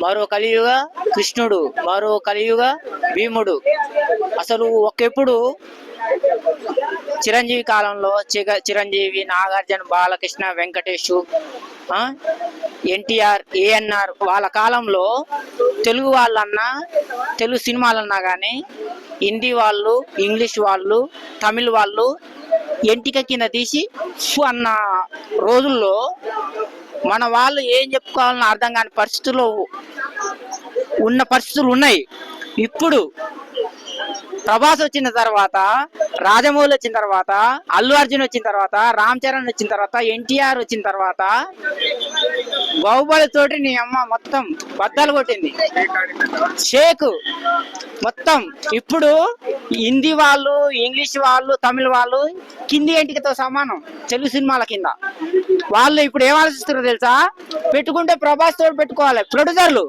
మరో కలియుగ కృష్ణుడు మరో కలియుగ భీముడు. అసలు ఒకెప్పుడు చిరంజీవి కాలంలో చిగ చిరంజీవి నాగార్జున బాలకృష్ణ వెంకటేష్ ఎన్టీఆర్ ఏఎన్ఆర్ వాళ్ళ కాలంలో తెలుగు వాళ్ళన్నా తెలుగు సినిమాలన్నా కానీ హిందీ వాళ్ళు ఇంగ్లీష్ వాళ్ళు తమిళ్ వాళ్ళు ఎంటిక కింద తీసి అన్న రోజుల్లో మన వాళ్ళు ఏం చెప్పుకోవాలని అర్థం కాని పరిస్థితుల్లో ఉన్న పరిస్థితులు ఉన్నాయి. ఇప్పుడు ప్రభాస్ వచ్చిన తర్వాత రాజమౌళి వచ్చిన తర్వాత అల్లు అర్జున్ వచ్చిన తర్వాత రామ్ చరణ్ వచ్చిన తర్వాత ఎన్టీఆర్ వచ్చిన తర్వాత బాహుబలి తోటి నీ అమ్మ మొత్తం బద్దలు కొట్టింది. షేక్ మొత్తం. ఇప్పుడు హిందీ వాళ్ళు ఇంగ్లీష్ వాళ్ళు తమిళ వాళ్ళు కింది ఎంటికతో సమానం తెలుగు సినిమాల కింద. వాళ్ళు ఇప్పుడు ఏం ఆలోచిస్తారో తెలుసా? పెట్టుకుంటే ప్రభాస్ తోటి పెట్టుకోవాలి. ప్రొడ్యూసర్లు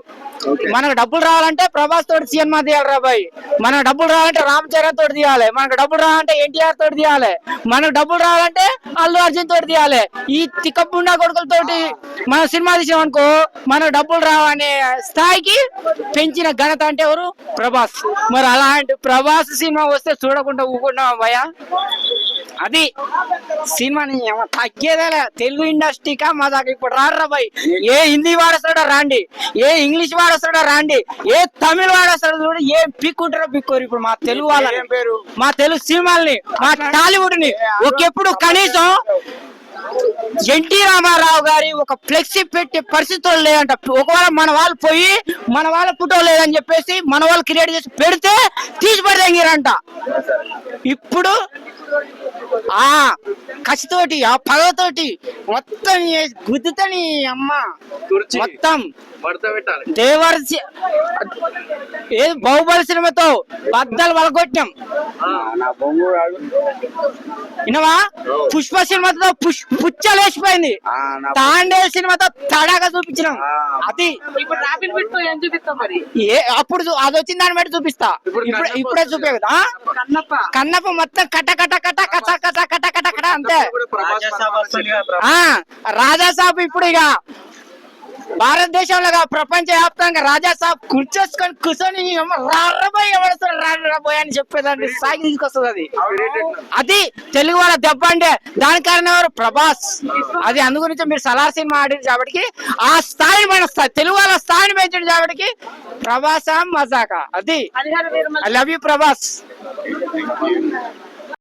మనకు డబ్బులు రావాలంటే ప్రభాస్ తోటి సినిమా తీయాలి రాబాయ్ మనకు డబ్బులు రావాలంటే రామ్ చరణ్ తోటి తీయాలి. మనకు డబ్బులు రావాలంటే ఎన్టీఆర్ తోటి తీయాలి. మనకు డబ్బులు రావాలంటే అల్లు అర్జున్ తోటి తీయాలి. ఈ తిక్కపుండా కొడుకులతోటి మనం సినిమా తీసాం అనుకో మనకు డబ్బులు రావనే స్థాయికి పెంచిన ఘనత అంటే ఎవరు? ప్రభాస్. మరి అలాంటి ప్రభాస్ సినిమా వస్తే చూడకుండా ఊరుకున్నావా భయ అది సినిమాని తగ్గేదేలే తెలుగు ఇండస్ట్రీకా మా దాకా ఇప్పుడు రారా బాయ్. ఏ హిందీ వాడొస్తాడో రాండి? ఏ ఇంగ్లీష్ వాడొస్తాడో రాండి? ఏ తమిళ వాడొస్తాడో చూడు? ఏ పిక్కుంటారో పిక్కోరు ఇప్పుడు మా తెలుగు వాళ్ళ? మా తెలుగు సినిమాల్ని మా టాలీవుడ్ని ఒకెప్పుడు కనీసం ఎన్టీ రామారావు గారి ఒక ఫ్లెక్సీ పెట్టే పరిస్థితులు లేదంట ఒకవేళ మన వాళ్ళు పోయి మన వాళ్ళ ఫోటో లేదని చెప్పేసి మన వాళ్ళు క్రియేట్ చేసి పెడితే తీసి పడదంగిరంట ఇప్పుడు ఆ కసితోటి ఆ పగతోటి మొత్తం గుద్దుతని అమ్మ. మొత్తం. దేవర ఏది బాహుబలి సినిమాతో బద్దలు వలగొట్టాం. వినవా? పుష్ప సినిమాతో పుచ్చలేసిపోయింది తాండే సినిమాతో తడాగా చూపించినాం. అది. అప్పుడు అది వచ్చిన దాన్ని బట్టి చూపిస్తా. ఇప్పుడు ఇప్పుడే చూపే కదా. కన్నప్ప. మొత్తం కట కట కట కట కట కట కట కట అంతే. ఇప్పుడు ప్రభాస్ పరమాత్మ ఆ రాజా సాబ్ ఇప్పుడు ఇక భారతదేశంలో ప్రపంచ వ్యాప్తంగా రాజా సాబ్ కూర్చోసుకొని కూర్చొని రారబోయ్ ఎవడతాడు రారబోయ్ అని చెప్పేదాన్ని సాగి తీసుకొస్తుంది అది. అది తెలుగు వాళ్ళ దెబ్బ అంటే దాని కారణం ఎవరు? ప్రభాస్. అది అందు గురించి మీరు సలార్ సినిమా ఆడింది కాబట్టి ఆ స్థాయి మన స్థాయి తెలుగు వాళ్ళ స్థాయిని పెంచండి కాబట్టి ప్రభాసా మజాకా అది అది కాదు వేరే ఐ లవ్ యూ ప్రభాస్